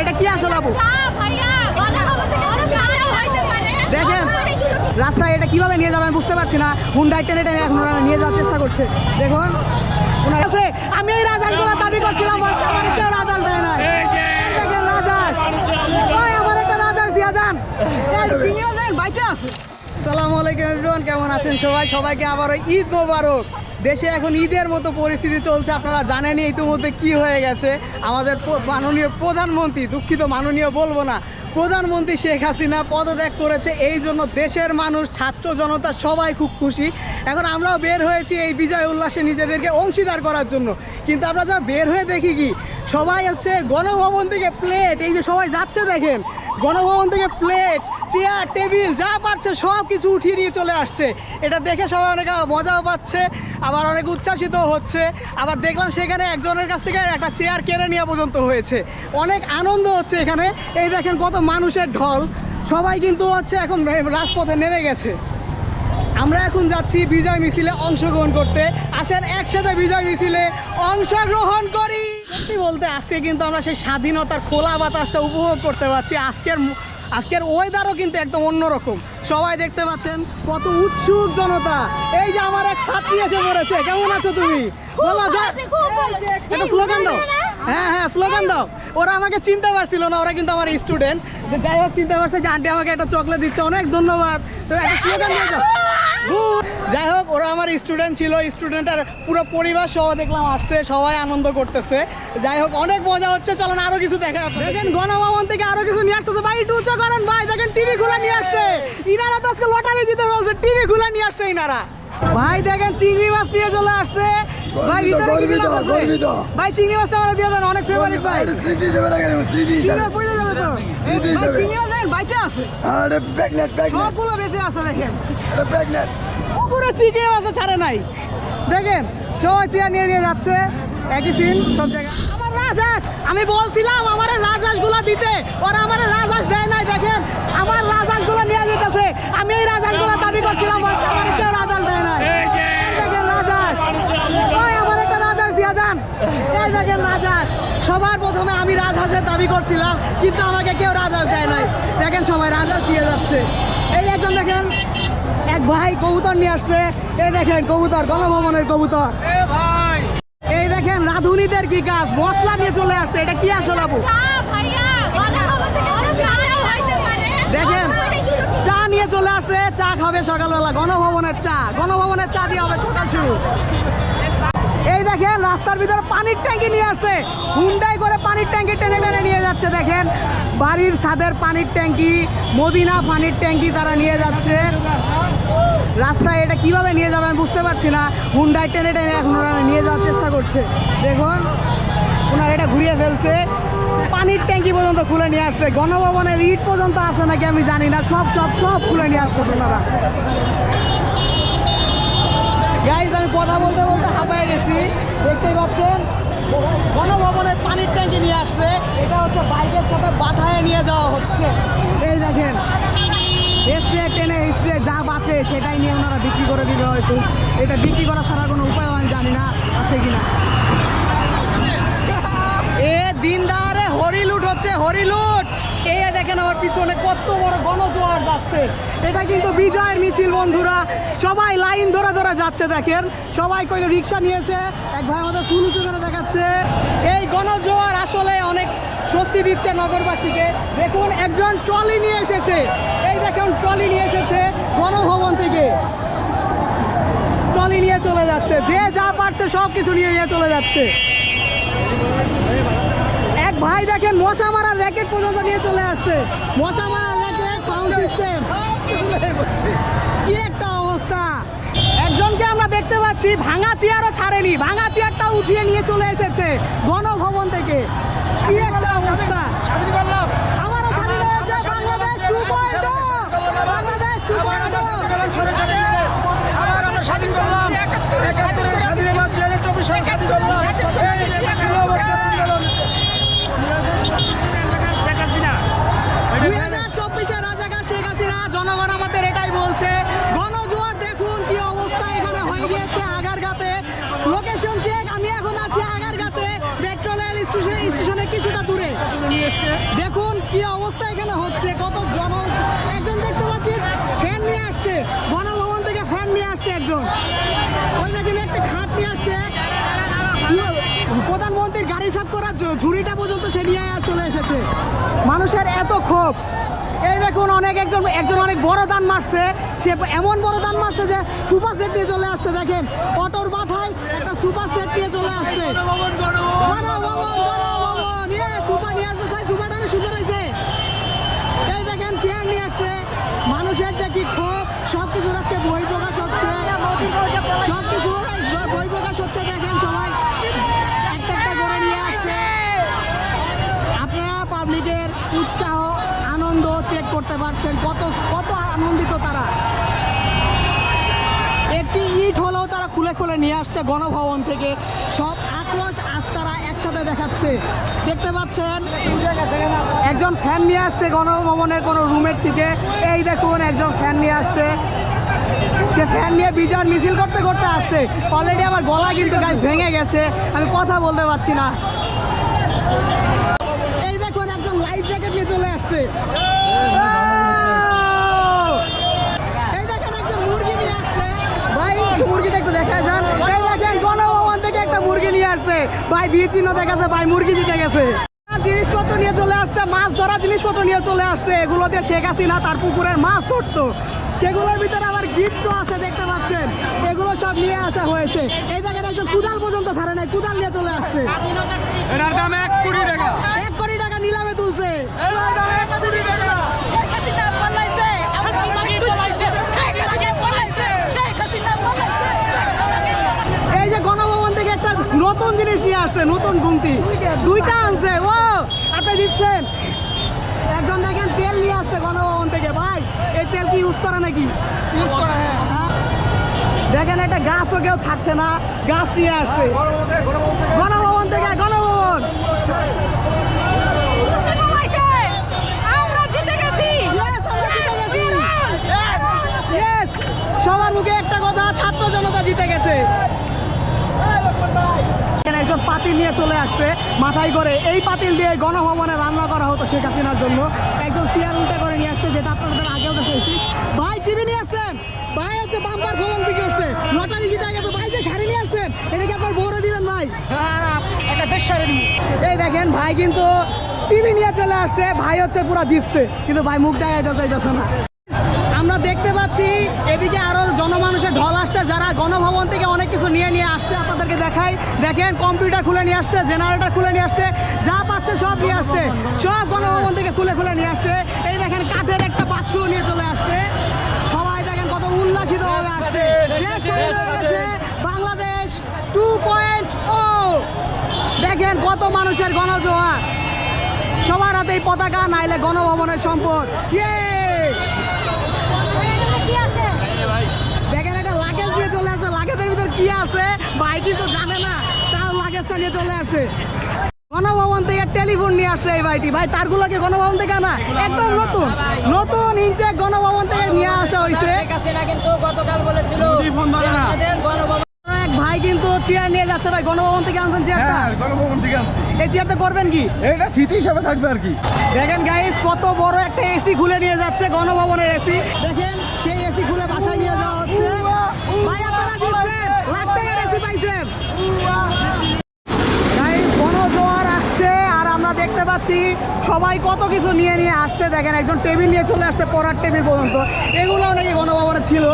এটা কি আসলে আপু? দেখেন রাস্তায় এটা কীভাবে নিয়ে যাবে আমি বুঝতে পারছি না। হুন্ডাই টেনে টেনে এখন ওরা নিয়ে যাওয়ার চেষ্টা করছে। দেখুন ওনার কাছে আমি ওই রাজাসগুলো দাবি করছিলাম বাচ্চা রাজাস দেয় না দেখেন রাজাস আমার একটা রাজাস দিয়া যান। এই চিনিও যান বাইচে আছে। সালামু আলাইকুম এভরিওয়ান কেমন আছেন সবাই? সবাইকে আবারও ঈদ মোবারক। দেশে এখন ঈদের মতো পরিস্থিতি চলছে, আপনারা জানেনই ইতিমধ্যে কি হয়ে গেছে। আমাদের মাননীয় প্রধানমন্ত্রী, দুঃখিত, মাননীয় বলব না, প্রধানমন্ত্রী শেখ হাসিনা পদত্যাগ করেছে, এই জন্য দেশের মানুষ, ছাত্র জনতা সবাই খুব খুশি। এখন আমরাও বের হয়েছি এই বিজয় উল্লাসে নিজেদেরকে অংশীদার করার জন্য। কিন্তু আমরা যা বের হয়ে দেখি কি, সবাই হচ্ছে গণভবন থেকে প্লেট এই যে সবাই যাচ্ছে দেখেন। গণভবন থেকে প্লেট, চেয়ার, টেবিল, যা পারছে সব কিছু উঠিয়ে নিয়ে চলে আসছে। এটা দেখে সবাই অনেক মজাও পাচ্ছে, আবার অনেক উচ্ছ্বাসিত হচ্ছে। আবার দেখলাম সেখানে একজনের কাছ থেকে একটা চেয়ার কেড়ে নেওয়া পর্যন্ত হয়েছে। অনেক আনন্দ হচ্ছে এখানে। এই দেখেন কত মানুষের ঢল। সবাই কিন্তু হচ্ছে এখন রাজপথে নেমে গেছে। আমরা এখন যাচ্ছি বিজয় মিছিলে অংশগ্রহণ করতে। আসেন একসাথে বিজয় মিছিলে অংশগ্রহণ করি। সত্যি বলতে আজকে কিন্তু আমরা সেই স্বাধীনতার খোলা বাতাসটা উপভোগ করতে পারছি। আজকের আজকের ওয়েদারও কিন্তু একদম অন্যরকম। সবাই দেখতে পাচ্ছেন কত উৎসুক জনতা। এই যে আমার এক ছাত্রী এসে পড়েছে। কেমন আছো তুমি? বলো একটা স্লোগান দাও। হ্যাঁ হ্যাঁ স্লোগান দাও। ওরা আমাকে চিনতে পারছিল না ওরা কিন্তু আমার স্টুডেন্ট যাই হোক চিনতে পারছে যে আন্টি আমাকে একটা চকলেট দিচ্ছে। অনেক ধন্যবাদ। একটা স্লোগান দিয়ে যাও. যাই হোক ওরা আমার স্টুডেন্ট ছিল স্টুডেন্টের পুরো পরিবার সহ দেখলাম আসছে সবাই আনন্দ করতেছে। যাই হোক অনেক মজা হচ্ছে চলেন আরও কিছু দেখা যাচ্ছে দেখেন গণভবন থেকে আরও কিছু নিয়ে আসতেছে। ভাই একটু উঁচু করেন ভাই দেখেন টিভি খুলে নিয়ে আসছে। ইনারা তো আজকে লটারি জিতে বলছে টিভি খুলে নিয়ে আসছে ইনারা। ভাই দেখেন চিংড়ি মাছ নিয়ে চলে আসছে। ভাই ভিতরে কি মাছ আছে? ভাই চিংড়ি মাছটা আমরা দিয়ে দেন অনেক ফেভারিট ভাই। স্মৃতি হিসেবে রাখা যাবে স্মৃতি হিসেবে। পড়ে যাবে তো? স্মৃতি ভাই হিসেবে। চিংড়ি মাছ দেখেন বাইচে আছে। আরে প্রেগনেন্ট প্রেগনেন্ট সবগুলো বেঁচে আছে দেখেন। প্রেগনেন্ট পুরো চিকেন মাছে ছাড়ে নাই। দেখেন সবাই চেয়ার নিয়ে নিয়ে যাচ্ছে। একই সিন সব জায়গায়। আমার রাজহাঁস আমি বলছিলাম আমার রাজহাঁসগুলো দিতে। ওরা আমার রাজহাঁস দেয় নাই দেখেন। আমার রাজহাঁসগুলো নিয়ে যেতেছে। আমি এই রাজহাঁসগুলো দাবি করছিলাম আমার কেউ রাজহাঁস দেয় নাই। এই দেখেন রাজহাঁস। আমার একটা রাজহাঁস দিয়া যান। এই দেখেন রাজহাঁস। সবার প্রথমে আমি রাজহাঁসের দাবি করছিলাম কিন্তু আমাকে কেউ রাজহাঁস দেয় নাই। দেখেন সবাই রাজহাঁস নিয়ে যাচ্ছে। এই একজন দেখেন এক ভাই কবুতর নিয়ে আসছে। এই দেখেন কবুতর গণভবনের কবুতর। এই দেখেন রাধুনিদের কি কাজ? মশলা নিয়ে চলে আসছে। এটা কি আসলে আপু? দেখেন চা নিয়ে চলে আসছে। চা খাবে সকালবেলা। গণভবনের চা। গণভবনের চা দিয়ে হবে সকাল শুরু। এই দেখেন রাস্তার ভিতরে পানির ট্যাঙ্কি নিয়ে আসছে। হুন্ডাই করে পানির ট্যাঙ্কি টেনে যাচ্ছে দেখেন, বাড়ির ছাদের পানির ট্যাঙ্কি, মদিনা পানির ট্যাঙ্কি তারা নিয়ে যাচ্ছে। রাস্তায় এটা কীভাবে নিয়ে যাবে আমি বুঝতে পারছি না। হুন্ডাই টেনে টেনে এখন ওরা নিয়ে যাওয়ার চেষ্টা করছে। দেখুন, ওনারা এটা ঘুরিয়ে ফেলছে। পানির ট্যাঙ্কি পর্যন্ত খুলে নিয়ে আসছে। গণভবনের ইট পর্যন্ত আছে নাকি আমি জানি না। সব সব সব খুলে নিয়ে আসছে ওনারা। গাইজ আমি কথা বলতে বলতে হাঁপায় গেছি। দেখতেই পাচ্ছেন? গণভবনের পানির ট্যাঙ্কি নিয়ে আসছে। এটা হচ্ছে বাইকের সাথে বাধায় নিয়ে যাওয়া হচ্ছে। এই দেখেন স্প্রে টেনে স্ট্রে যা বাঁচে সেটাই নিয়ে ওনারা বিক্রি করে দিবে হয়তো। এটা বিক্রি করা ছাড়া কোনো উপায় আমি জানি না, আছে কিনা। দিনদারে হরিলুট হচ্ছে হরিলুট এ দেখেন আমার পিছনে কত বড় গণজোয়ার যাচ্ছে। এটা কিন্তু বিজয়ের মিছিল, বন্ধুরা। সবাই লাইন ধরে ধরে যাচ্ছে, দেখেন। সবাই কই রিক্সা নিয়েছে। এক ভাই আমাদের ফুল উঁচু করে দেখাচ্ছে। এই গণজোয়ার আসলে অনেক স্বস্তি দিচ্ছে নগরবাসীকে। দেখুন, একজন ট্রলি নিয়ে এসেছে। এই দেখুন, ট্রলি নিয়ে এসেছে গণভবন থেকে। ট্রলি নিয়ে চলে যাচ্ছে। যে যা পারছে সব কিছু নিয়ে নিয়ে চলে যাচ্ছে। ভাই দেখেন মশা মারার র্যাকেট পর্যন্ত নিয়ে চলে আসছে। মশা মারার র্যাকেট সাউন্ড সিস্টেম কি একটা অবস্থা। একজনকে আমরা দেখতে পাচ্ছি ভাঙা চেয়ারও ছাড়েনি ভাঙা চেয়ারটা উঠিয়ে নিয়ে চলে এসেছে গণভবন থেকে। কি একটা অবস্থা। স্বাধীন করলাম। আমারও স্বাধীন হয়েছে Bangladesh two point Bangladesh two point স্বাধীন করলাম। একাত্তরের চব্বিশ স্বাধীন করলাম। ষোলো বছর Yes, yes, yes. মানুষের এত ক্ষোভ। এই দেখুন অনেক একজন একজন অনেক বড় দান মারছে। সে এমন বড় দান মারছে যে সুপার সেট নিয়ে চলে আসছে দেখেন। অটোর মাথায় একটা সুপার সেট নিয়ে চলে আসছে। পারছেন কত কত আনন্দিত তারা। একটি ইট হলেও তারা খুলে খুলে নিয়ে আসছে গণভবন থেকে। সব আক্রোশ আস্তারা একসাথে দেখাচ্ছে। দেখতে পাচ্ছেন, একজন ফ্যান নিয়ে আসছে গণভবনের কোনো রুমের থেকে এই দেখুন, একজন ফ্যান নিয়ে আসছে। সে ফ্যান নিয়ে বিজয় মিছিল করতে করতে আসছে। অলরেডি আমার গলা কিন্তু গাছ ভেঙে গেছে। আমি কথা বলতে পারছি না। এই দেখুন, একজন লাইফ জ্যাকেট নিয়ে চলে আসছে এই দেখেন একজন মুরগি নিয়ে আসছে ভাই একটু মুরগিটা একটু দেখা যান এই দেখেন গণভবন থেকে একটা মুরগি নিয়ে আসছে ভাই বিয়ে চিহ্ন ভাই মুরগি জিতে গেছে। জিনিসপত্র নিয়ে চলে আসছে মাছ ধরা জিনিসপত্র নিয়ে চলে আসছে। এগুলো দিয়ে শেখ হাসিনা তার পুকুরের মাছ ধরতো। সেগুলোর ভিতরে আবার গিফটও আছে দেখতে পাচ্ছেন। এগুলো সব নিয়ে আসা হয়েছে। এই দেখেন একজন কুদাল পর্যন্ত ছাড়ে নাই কুদাল নিয়ে চলে আসছে। এটার দাম এক কোটি টাকা। এক কোটি টাকা নিলামে তুলছে। এটার দাম এক কোটি টাকা। নতুন জিনিস নিয়ে আসছে নতুন গুমতি। দুইটা আনছে ও আপনি দিচ্ছেন? একজন দেখেন তেল নিয়ে আসছে গণভবন থেকে। ভাই এই তেল কি ইউজ করে নাকি? ইউজ করে হ্যাঁ। দেখেন একটা গাছও কেউ ছাড়ছে না গাছ নিয়ে আসছে গণভবন থেকে গণভবন পালাইছে আমরা জিতে গেছি Yes, আমরা জিতে গেছি। Yes! সবার মুখে একটা কথা ছাত্র জনতা জিতে গেছে একজন পাতিল নিয়ে চলে আসছে মাথায় করে এই পাতিল দিয়ে গণভবনে রান্না করা হতো শেখ হাসিনার জন্য। একজন চেয়ার উল্টে করে নিয়ে আসছে যেটা আপনাদের আগেও দেখেছি ভাই টিভি নিয়ে আসছেন? ভাই হচ্ছে বাম্পার ফলন দিকে আসছে। লটারি জিতে গেছে ভাই যে শাড়ি নিয়ে আসছেন এটা কি আপনার বউরে দিবেন ভাই? একটা বেশ শাড়ি এই দেখেন ভাই কিন্তু টিভি নিয়ে চলে আসছে ভাই হচ্ছে পুরো জিতছে। কিন্তু ভাই মুখ দেখাইতে চাইতেছে না। দেখতে পাচ্ছি, এদিকে আরও জনমানুষের ঢল আসছে, যারা গণভবন থেকে অনেক কিছু নিয়ে নিয়ে আসছে, আপনাদেরকে দেখাই। দেখেন, কম্পিউটার খুলে নিয়ে আসছে, জেনারেটর খুলে নিয়ে আসছে, যা পাচ্ছে সব নিয়ে আসছে, সব গণভবন থেকে খুলে খুলে নিয়ে আসছে। এই দেখেন, কাঠের একটা বাক্স নিয়ে চলে আসছে। সবাই দেখেন কত উল্লাসিত ভাবে আসছে। হয়ে বাংলাদেশ টু পয়েন্ট ও দেখেন, কত মানুষের গণজোয়ার। সবার হাতে পতাকা, নাইলে গণভবনের সম্পদ। ইয়ে কি আছে দেখেন একটা লাগেজ নিয়ে চলে আসছে লাগেজের ভিতর কি আছে? ভাই কিন্তু জানে না। তাও লাগেজটা নিয়ে চলে আসছে গণভবন থেকে টেলিফোন নিয়ে আসছে এই ভাইটি। ভাই তারগুলোকে গণভবন থেকে না একদম নতুন। নতুন ইনটেক গণভবন থেকে নিয়ে আসা হয়েছে কিন্তু গতকাল বলেছিল ফোন ধরে না। আমাদের গণভবন এক ভাই কিন্তু চেয়ার নিয়ে যাচ্ছে ভাই। গণভবন থেকে আনছেন চেয়ারটা হ্যাঁ গণভবন থেকে আনছি। এই চেয়ারটা করবেন কি? এটা স্মৃতি হিসাবে থাকবে আর কি। দেখেন গাইস কত বড় একটা এসি খুলে নিয়ে যাচ্ছে গণভবনের এসি দেখেন সেই এসি খুলে বাসায় নিয়ে যাওয়া হচ্ছে ভাই আপনারা জিতছেন লাখ টাকার এসি পাইছেন গাইস গণজোয়ার আসছে আর আমরা দেখতে পাচ্ছি সবাই কত কিছু নিয়ে নিয়ে আসছে, দেখেন একজন টেবিল নিয়ে চলে আসছে পড়ার টেবিল পর্যন্ত। এগুলো নাকি গণভবনে ছিল।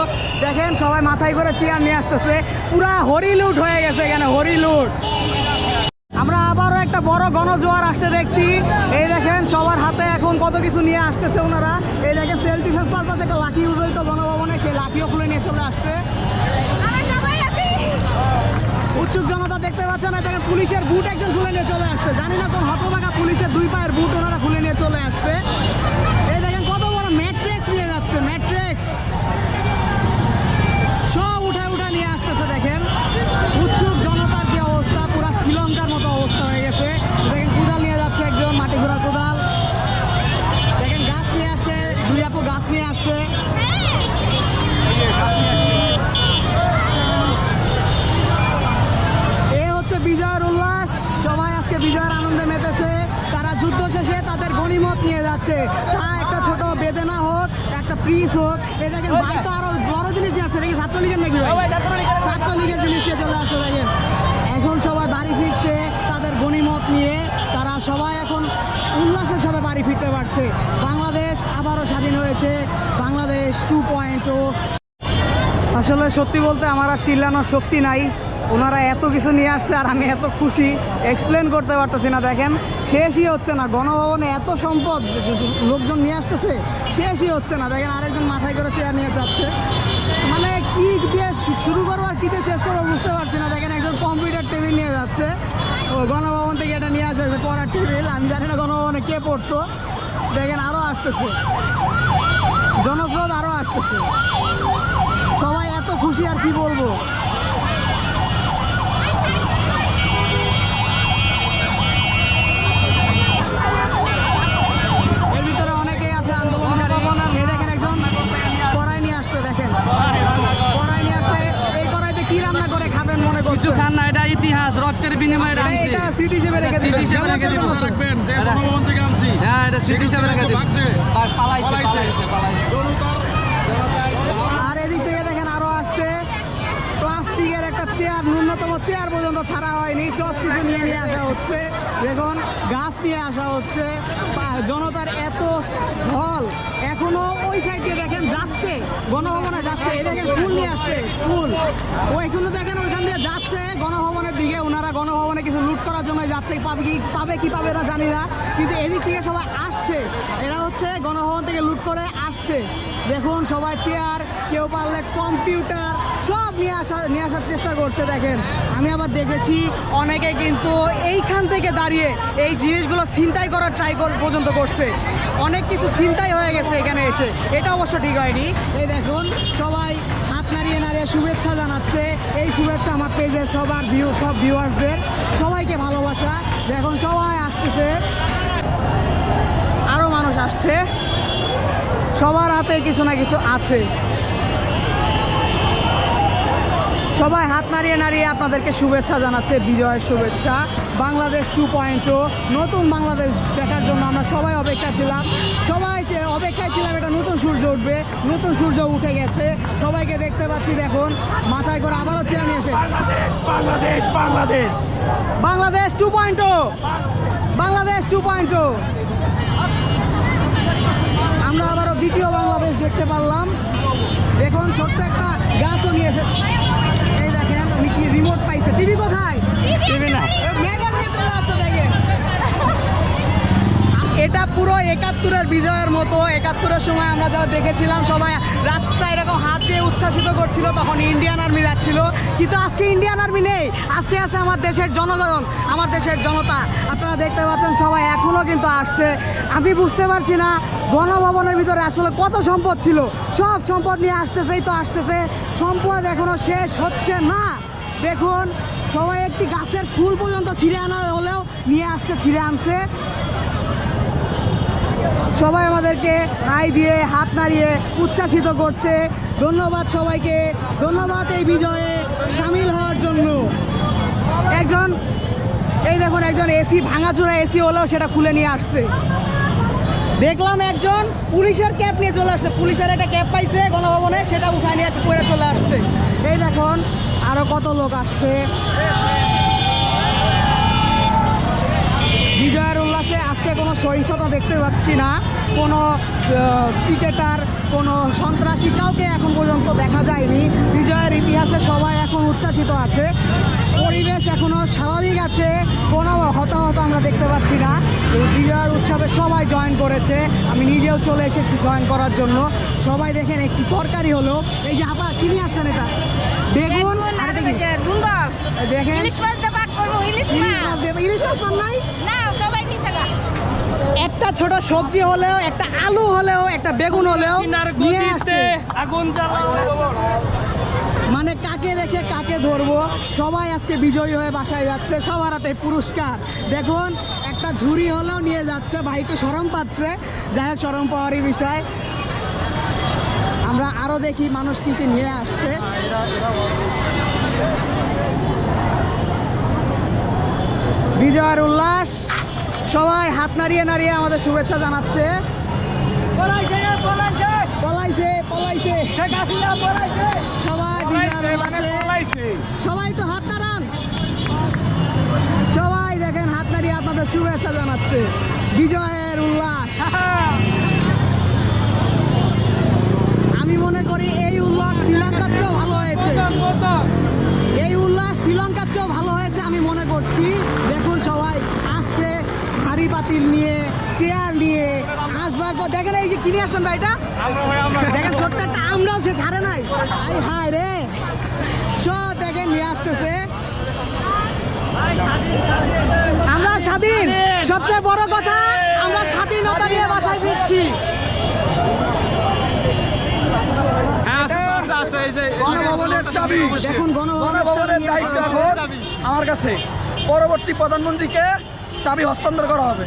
দেখেন সবাই মাথায় করে চেয়ার নিয়ে আসতেছে। পুরা হরিলুট হয়ে গেছে এখানে হরিলুট আমরা আবারও একটা বড় গণজোয়ার আসতে দেখছি। এই দেখেন সবার হাতে এখন কত কিছু নিয়ে আসতেছে ওনারা। এই দেখেন সেলফি ডিফেন্স পারপাস একটা লাঠি ইউজ হইতো গণভবনে, সেই লাঠিও খুলে নিয়ে চলে আসছে। উৎসুক জনতা দেখতে পাচ্ছে না, দেখেন পুলিশের বুট একজন খুলে নিয়ে চলে আসছে। জানি না কোন হতবাগা পুলিশের দুই পায়ের বুট ওনারা খুলে নিয়ে চলে আসছে। সবাই এখন উল্লাসের সাথে বাড়ি ফিরতে পারছে। বাংলাদেশ আবারও স্বাধীন হয়েছে। বাংলাদেশ টু পয়েন্ট ও আসলে সত্যি বলতে আমার আর চিল্লানোর শক্তি নাই। ওনারা এত কিছু নিয়ে আসছে আর আমি এত খুশি। এক্সপ্লেন করতে পারতেছি না, দেখেন। শেষই হচ্ছে না। গণভবনে এত সম্পদ লোকজন নিয়ে আসতেছে, শেষই হচ্ছে না। দেখেন আরেকজন মাথায় করে চেয়ার নিয়ে যাচ্ছে। মানে কি দিয়ে শুরু করব আর কী দিয়ে শেষ করব বুঝতে পারছি না। দেখেন একজন কম্পিউটার টেবিল নিয়ে যাচ্ছে। ও গণভবন থেকে এটা নিয়ে আসা পড়ার টেবিল আমি জানি না গণভবনে কে পড়তো। দেখেন আরও আসতেছে। জনস্রোত আরও আসতেছে। সবাই এত খুশি আর কি বলব এর ভিতরে অনেকেই আছে আন্দোলনকারী এই দেখেন একজন কড়াই নিয়ে আসছে দেখেন কড়াই নিয়ে আসছে এই কড়াইতে কি রান্না করে মনে খান না এটা ইতিহাস রক্তের বিনিময়ে এটা- আনছি এটা স্মৃতি হিসেবে রেখে দিবেন হিসেবে রেখে দিবেন। রাখবেন যে গণভবন থেকে আনছি। হ্যাঁ এটা স্মৃতি হিসাবে রেখে দিন পালাইছে পালাইছে। পালাইছে পালাইছে। আর এদিক থেকে দেখেন আরও আসছে। প্লাস্টিকের একটা চেয়ার ন্যূনতম চেয়ার পর্যন্ত ছাড়া হয়নি। সব কিছু নিয়ে নিয়ে আসা হচ্ছে। দেখুন গাছ নিয়ে আসা হচ্ছে। জনতার এত ঢল এখনও ওই সাইড দেখেন যাচ্ছে। গণভবনে যাচ্ছে। এই দেখেন ফুল নিয়ে আসছে ফুল। ওইগুলো দেখেন ওইখান দিয়ে যাচ্ছে গণভবনের দিকে, ওনারা গণভবনে কিছু লুট করার জন্য যাচ্ছে। পাবে কি পাবে কি পাবে না জানি না। কিন্তু এদিক থেকে সবাই আসছে। এরা হচ্ছে গণভবন থেকে লুট করে আসছে। দেখুন সবাই চেয়ার কেউ পারলে কম্পিউটার সব নিয়ে আসা, নিয়ে আসার চেষ্টা করছে, দেখেন। আমি আবার দেখেছি অনেকে কিন্তু এইখান থেকে দাঁড়িয়ে এই জিনিসগুলো ছিনতাই করার ট্রাই পর্যন্ত করছে। অনেক কিছু ছিনতাই হয়ে গেছে এখানে এসে। এটা অবশ্য ঠিক হয়নি। এই দেখুন, সবাই নাড়িয়ে নাড়িয়ে শুভেচ্ছা জানাচ্ছে। এই শুভেচ্ছা আমার পেজের সবার ভিউ সব ভিউয়ার্সদের সবাইকে ভালোবাসা। দেখুন, সবাই আসতেছে। আরও মানুষ আসছে। সবার হাতে কিছু না কিছু আছে। সবাই হাত নাড়িয়ে নাড়িয়ে আপনাদেরকে শুভেচ্ছা জানাচ্ছে, বিজয়ের শুভেচ্ছা। বাংলাদেশ টু পয়েন্ট নতুন বাংলাদেশ দেখার জন্য আমরা সবাই অপেক্ষা ছিলাম। সবাই অপেক্ষায় ছিলাম এটা নতুন সূর্য উঠবে। নতুন সূর্য উঠে গেছে। সবাইকে দেখতে পাচ্ছি দেখুন। মাথায় করে আবারও চেয়ার নিয়ে এসে। Bangladesh Bangladesh. Bangladesh two point Bangladesh two point আমরা আবারও দ্বিতীয় বাংলাদেশ দেখতে পারলাম। দেখুন ছোট্ট একটা গাছও নিয়ে এসে এই দেখেন উনি কি রিমোট পাইছে। টিভি কোথায়? টিভি না মেডেল নিয়ে চলে আসছে দেখেন এটা পুরো একাত্তরের বিজয়ের মতো। একাত্তরের সময় আমরা যা দেখেছিলাম, সবাই রাস্তায় এরকম হাত দিয়ে উচ্ছ্বাসিত করছিল, তখন ইন্ডিয়ান আর্মি যাচ্ছিল কিন্তু আজকে ইন্ডিয়ান আর্মি নেই। আস্তে আস্তে আমার দেশের জনগণ, আমার দেশের জনতা। আপনারা দেখতে পাচ্ছেন সবাই এখনও কিন্তু আসছে। আমি বুঝতে পারছি না গণভবনের ভিতরে আসলে কত সম্পদ ছিল। সব সম্পদ নিয়ে আসতেছেই তো আসতেছে। সম্পদ এখনও শেষ হচ্ছে না। দেখুন, সবাই একটি গাছের ফুল পর্যন্ত ছিঁড়ে আনা হলেও নিয়ে আসছে, ছিঁড়ে আনছে। সবাই আমাদেরকে হাই দিয়ে, হাত নাড়িয়ে উচ্ছ্বাসিত করছে। ধন্যবাদ সবাইকে। ধন্যবাদ এই বিজয়ে সামিল হওয়ার জন্য। একজন, এই দেখুন একজন এসি ভাঙাচোরা এসি হলেও সেটা খুলে নিয়ে আসছে। দেখলাম একজন পুলিশের ক্যাপ নিয়ে চলে আসছে। পুলিশের একটা ক্যাপ পাইছে গণভবনে, সেটা উঠায় নিয়ে পরে চলে আসছে। এই দেখুন আরও কত লোক আসছে। বিজয়ের উল্লাসে আজকে কোনো সহিংসতা দেখতে পাচ্ছি না। কোনো ক্রিকেটার কোনো সন্ত্রাসী কাউকে এখন পর্যন্ত দেখা যায়নি। বিজয়ের ইতিহাসে সবাই এখন উচ্ছ্বাসিত আছে। পরিবেশ এখনও স্বাভাবিক আছে। কোনো হতাহত আমরা দেখতে পাচ্ছি না। বিজয়ের উৎসবে সবাই জয়েন করেছে। আমি নিজেও চলে এসেছি জয়েন করার জন্য। সবাই দেখেন একটি তরকারি হলো। এই যে আপা কিনে আসছেন এটা। বেগুন? দুন্দর। দেখেন। ইলিশ মাছ দিয়ে ভাগ করব ইলিশ ইলিশ মাছ? মাছ ইলিশ মাছ নাই? না সবাই নিচে একটা ছোট সবজি হলেও একটা আলু হলেও একটা বেগুন হলেও নিয়ে আসছে। আগুন মানে কাকে রেখে কাকে ধরবো? সবাই আজকে বিজয়ী হয়ে বাসায় যাচ্ছে সবার হাতে পুরস্কার। দেখুন একটা ঝুড়ি হলেও নিয়ে যাচ্ছে ভাই তো সরম পাচ্ছে। যাই হোক সরম পাওয়ারই বিষয়। আমরা আরও দেখি মানুষ কি কি নিয়ে আসছে। বিজয়ের উল্লাস। সবাই হাত নাড়িয়ে নাড়িয়ে আমাদের শুভেচ্ছা জানাচ্ছে। পলাইছে সবাই মানে সবাই তো হাত নাড়ান। সবাই দেখেন হাত নাড়িয়ে আপনাদের শুভেচ্ছা জানাচ্ছে। বিজয়ের উল্লাস। আমি মনে করি এই উল্লাস শ্রীলঙ্কার চেয়েও ভালো হয়েছে। শ্রীলঙ্কার চেয়েও ভালো হয়েছে আমি মনে করছি। দেখুন সবাই, আসছে হাড়ি পাতিল নিয়ে চেয়ার নিয়ে। আসবার পর দেখেন এই যে কিনে আসছেন ভাইটা দেখেন ছোট্ট একটা আমরাও সে ছাড়ে নাই। আই হায় রে। সব দেখেন নিয়ে আসতেছে। আমরা স্বাধীন। সবচেয়ে বড় কথা, আমরা স্বাধীনতা নিয়ে বাসায় ফিরছি। গণভবনের চাবি গণভবনের গণভবনের দায়িত্ব এখন আমার কাছে। পরবর্তী প্রধানমন্ত্রীকে চাবি হস্তান্তর করা হবে।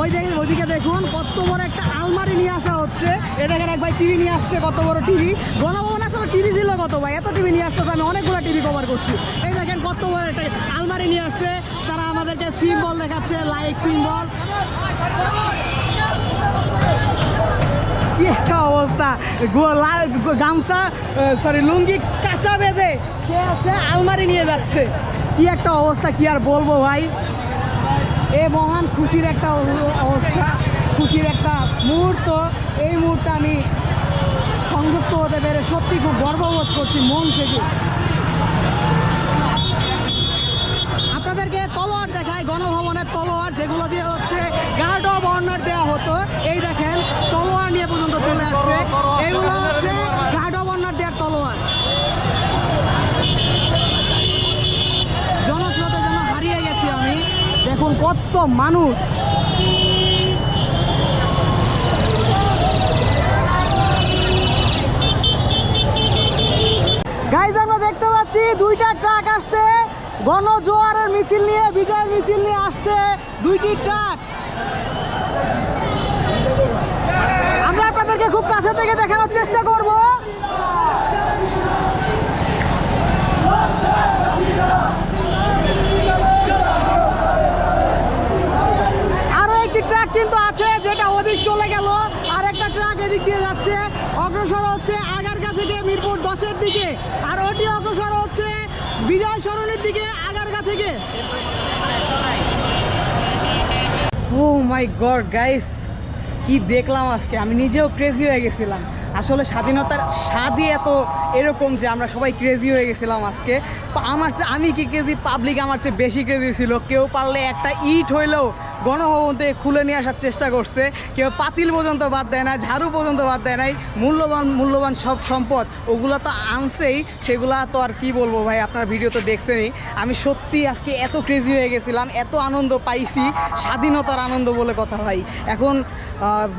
ওই দেখেন ওইদিকে দেখুন কত বড় একটা আলমারি নিয়ে আসা হচ্ছে। এ দেখেন এক ভাই টিভি নিয়ে আসছে কত বড় টিভি। গণভবন আসলে টিভি ছিল কত ভাই? এত টিভি নিয়ে আসতেছে আমি অনেকগুলো টিভি কভার করছি। এই দেখেন কত বড় একটা আলমারি নিয়ে আসছে। তারা আমাদেরকে সিম্বল দেখাচ্ছে লাইক সিম্বল কি একটা অবস্থা? গামছা সরি লুঙ্গি কাঁচা বেঁধে সে আছে, আলমারি নিয়ে যাচ্ছে। কি একটা অবস্থা, কি আর বলব ভাই? এ মহান খুশির একটা অবস্থা, খুশির একটা মুহূর্ত। এই মুহূর্তে আমি সংযুক্ত হতে পেরে সত্যি খুব গর্ববোধ করছি মন থেকে। আপনাদেরকে তলোয়ার দেখায় গণভবনের তলোয়ার যেগুলো দিয়ে হচ্ছে গার্ড অফ অনার দেওয়া হতো এই দেখেন তলোয়ার নিয়ে পর্যন্ত চলে আসছে এগুলো হচ্ছে গার্ড অফ অনার দেওয়ার তলোয়ার জনস্রোতে যেন হারিয়ে গেছি আমি দেখুন কত মানুষ। গাইজ আমরা দেখতে পাচ্ছি দুইটা ট্রাক আসছে। গণজোয়ারের মিছিল নিয়ে, বিজয়ের মিছিল নিয়ে আসছে দুইটি ট্রাক। আমরা আপনাদেরকে খুব কাছে থেকে দেখানোর চেষ্টা করব আরও একটি ট্রাক কিন্তু আছে, যেটা ওদিক চলে গেল। আর একটা ট্রাক এদিক দিয়ে যাচ্ছে। অগ্রসর হচ্ছে আগারগা থেকে মিরপুর দশের দিকে। আর ওটি অগ্রসর হচ্ছে বিজয় সরণের দিকে আগারগা থেকে। ও মাই গড গাইস কি দেখলাম আজকে। আমি নিজেও ক্রেজি হয়ে গেছিলাম। আসলে স্বাধীনতার স্বাদই এত এরকম যে আমরা সবাই ক্রেজি হয়ে গেছিলাম আজকে। আমার চেয়ে আমি কি ক্রেজি পাবলিক আমার চেয়ে বেশি ক্রেজি ছিল। কেউ পারলে একটা ইট হইলেও গণভবন থেকে খুলে নিয়ে আসার চেষ্টা করছে। কেউ পাতিল পর্যন্ত বাদ দেয় না ঝাড়ু পর্যন্ত বাদ দেয় নাই। মূল্যবান মূল্যবান সব সম্পদ ওগুলো তো আনছেই। সেগুলা তো আর কি বলব ভাই, আপনার ভিডিও তো দেখছেনই। আমি সত্যি আজকে এত ক্রেজি হয়ে গেছিলাম, এত আনন্দ পাইছি। স্বাধীনতার আনন্দ বলে কথা ভাই। এখন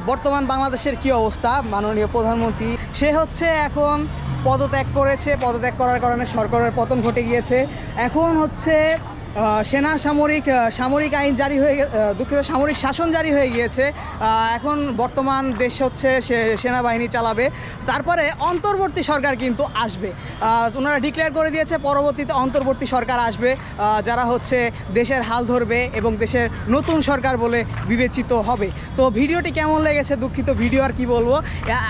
বর্তমান বাংলাদেশের কি অবস্থা? মাননীয় প্রধানমন্ত্রী, সে হচ্ছে এখন পদত্যাগ করেছে। পদত্যাগ করার কারণে সরকারের পতন ঘটে গিয়েছে। এখন হচ্ছে সেনা সামরিক সামরিক আইন জারি হয়ে দুঃখিত, সামরিক শাসন জারি হয়ে গিয়েছে। এখন বর্তমান দেশ হচ্ছে সেনাবাহিনী চালাবে। তারপরে অন্তর্বর্তী সরকার কিন্তু আসবে। ওনারা ডিক্লেয়ার করে দিয়েছে, পরবর্তীতে অন্তর্বর্তী সরকার আসবে। যারা হচ্ছে দেশের হাল ধরবে এবং দেশের নতুন সরকার বলে বিবেচিত হবে। তো ভিডিওটি কেমন লেগেছে, দুঃখিত ভিডিও আর কি বলব?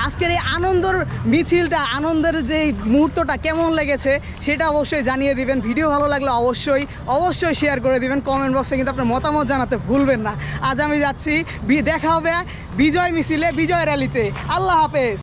আজকের এই আনন্দর মিছিলটা, আনন্দের যে মুহূর্তটা কেমন লেগেছে, সেটা অবশ্যই জানিয়ে দিবেন। ভিডিও ভালো লাগলে অবশ্যই অবশ্যই শেয়ার করে দিবেন কমেন্ট বক্সে কিন্তু আপনার মতামত জানাতে ভুলবেন না। আজ আমি যাচ্ছি দেখা হবে বিজয় মিছিলে, বিজয় র্যালিতে আল্লাহ হাফেজ।